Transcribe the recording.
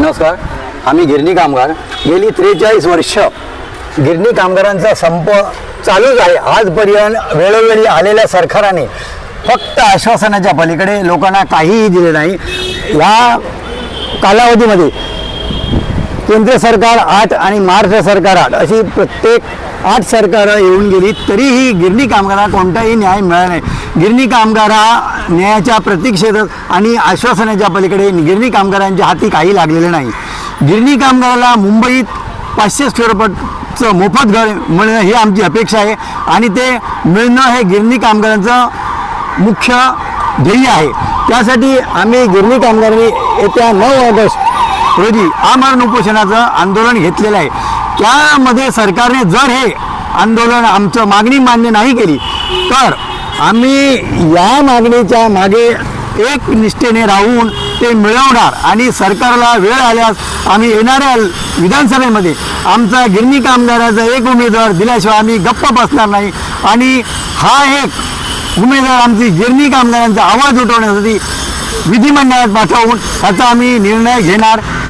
नमस्कार. आम्ही गिरणी कामगार. गेली त्रेचाळीस वर्ष गिरणी कामगारांचा संप चालूच आहे. आजपर्यंत वेळोवेळी आलेल्या सरकाराने फक्त आश्वासनाच्या पलीकडे लोकांना काहीही दिले नाही. या कालावधीमध्ये केंद्र सरकार आठ आणि महाराष्ट्र सरकार आठ. अशी प्रत्येक आठ सरकारं येऊन गेली तरीही गिरणी कामगारांना कोणताही न्याय मिळाला नाही. गिरणी कामगार हा न्यायाच्या प्रतीक्षेत आणि आश्वासनाच्या पलीकडे गिरणी कामगारांच्या हाती काही लागलेलं नाही. गिरणी कामगाराला मुंबईत पाचशे स्क्वेअर मोफत घर मिळणं ही आमची अपेक्षा आहे आणि ते मिळणं हे गिरणी कामगारांचं मुख्य ध्येय आहे. त्यासाठी आम्ही गिरणी कामगारांनी येत्या नऊ ऑगस्ट रोजी आमरण उपोषणाचं आंदोलन घेतलेलं आहे. त्यामध्ये सरकारने जर हे आंदोलन आमचं मागणी मान्य नाही केली तर आम्ही या मागणीच्या मागे एक निष्ठेने राहून ते मिळवणार आणि सरकारला वेळ आल्यास आम्ही येणाऱ्या विधानसभेमध्ये आमचा गिरणी कामगाराचा एक उमेदवार दिल्याशिवाय आम्ही गप्प बसणार नाही. आणि हा एक उमेदवार आमची गिरणी कामगारांचा आवाज उठवण्यासाठी विधिमंडळात पाठवून त्याचा आम्ही निर्णय घेणार.